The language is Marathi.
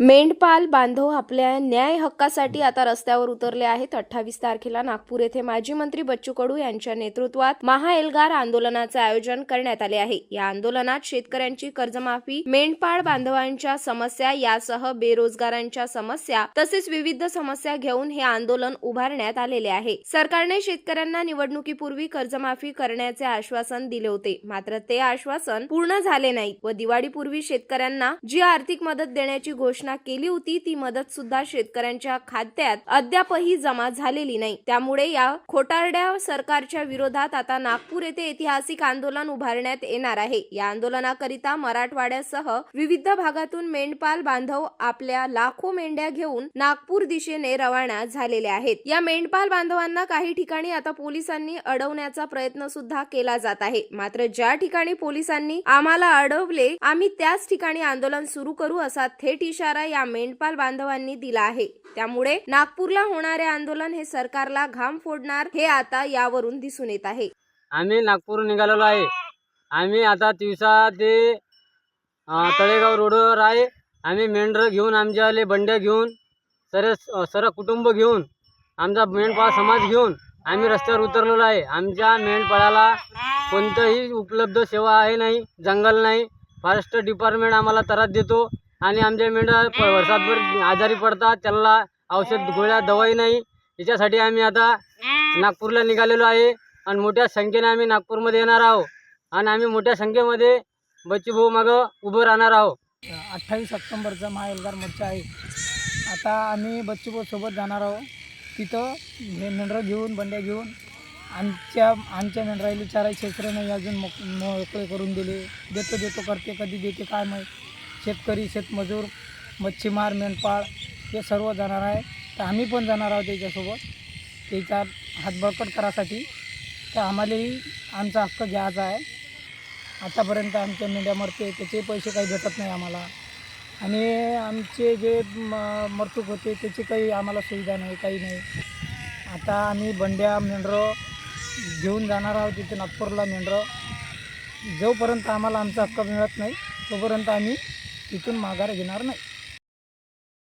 मेंढपाल बांधव आपल्या न्याय हक्कासाठी आता रस्त्यावर उतरले आहेत. अठ्ठावीस तारखेला नागपूर येथे माजी मंत्री बच्चू कडू यांच्या नेतृत्वात महाएल्गार आंदोलनाचे आयोजन करण्यात आले आहे. या आंदोलनात शेतकऱ्यांची कर्जमाफी मेंढपाळ बांधवांच्या समस्या यासह बेरोजगारांच्या समस्या तसेच विविध समस्या घेऊन हे आंदोलन उभारण्यात आलेले आहे. सरकारने शेतकऱ्यांना निवडणुकीपूर्वी कर्जमाफी करण्याचे आश्वासन दिले होते. मात्र ते आश्वासन पूर्ण झाले नाही व दिवाळीपूर्वी शेतकऱ्यांना जी आर्थिक मदत देण्याची घोषणा केली होती ती मदत सुद्धा शेतकऱ्यांच्या खात्यात अद्यापही जमा झालेली नाही. त्यामुळे या खोटारड्या सरकारच्या विरोधात आता नागपूर येथे ऐतिहासिक आंदोलन उभारण्यात येणार आहे. या आंदोलनाकरिता मराठवाड्यासह विविध भागातून मेंढपाल बांधव आपल्या लाखो मेंढ्या घेऊन नागपूर दिशेने रवाना झालेले आहेत. या मेंढपाल बांधवांना काही ठिकाणी आता पोलिसांनी अडवण्याचा प्रयत्न सुद्धा केला जात आहे. मात्र ज्या ठिकाणी पोलिसांनी आम्हाला अडवले आम्ही त्याच ठिकाणी आंदोलन सुरू करू असा थेट इशारा या मेंढपाल बांधवांनी दिला आहे. त्यामुळे नागपूरला होणारे आंदोलन हे सरकारला घाम फोडणार हे आता यावरून दिसून येत आहे. आम्ही नागपूर निघालेलो आहे. आम्ही आता तिवसा ते तळेगाव रोडवर आहे. आम्ही मेंढरं घेऊन आमच्यावाले बंड्या घेऊन सर सर कुटुंब घेऊन आमचा मेंढपाळ समाज घेऊन आम्ही रस्त्यावर उतरलेलो आहे. आमच्या मेंढपाळाला कोणतंही उपलब्ध सेवा आहे नाही जंगल नाही. फॉरेस्ट डिपार्टमेंट आम्हाला त्रास देतो. आणि आमच्या मेंढ्या प- वर्षातभर आजारी पडतात त्यांना औषध गोळ्या दवाई नाही. याच्यासाठी आम्ही आता नागपूरला निघालेलो आहे आणि मोठ्या संख्येने आम्ही नागपूरमध्ये येणार आहोत. आणि आम्ही मोठ्या संख्येमध्ये बच्चूभाऊ मागं उभं राहणार आहोत. अठ्ठावीस ऑक्टोंबरचा महाएल्गार मोर्चा आहे. आता आम्ही बच्चूभाऊसोबत जाणार आहोत. तिथं हे मेंढरं घेऊन बंड्या घेऊन आमच्या आमच्या मेंढराईला चाराय क्षेत्र नाही अजून मोक मोकळे करून दिले. देतो देतो करते कधी देते काय माहीत. शेतकरी शेतमजूर मच्छीमार मेंढपाळ हे सर्व जाणार आहे. तर आम्ही पण जाणार आहोत त्याच्यासोबत. त्याचा हातबळकट करासाठी तर आम्हालाही आमचा हक्क घ्यायचा आहे. आतापर्यंत आमच्या मेंढ्या मरते त्याचे पैसे काही भेटत नाही आम्हाला. आणि आमचे जे म- मरतूक होते त्याची काही आम्हाला सुविधा नाही काही नाही. आता आम्ही बंड्या मेंढरं घेऊन जाणार आहोत तिथे नागपूरला मेंढरं. जोपर्यंत आम्हाला आमचा हक्क मिळत नाही तोपर्यंत आम्ही तिथून माघार घेणार नाही.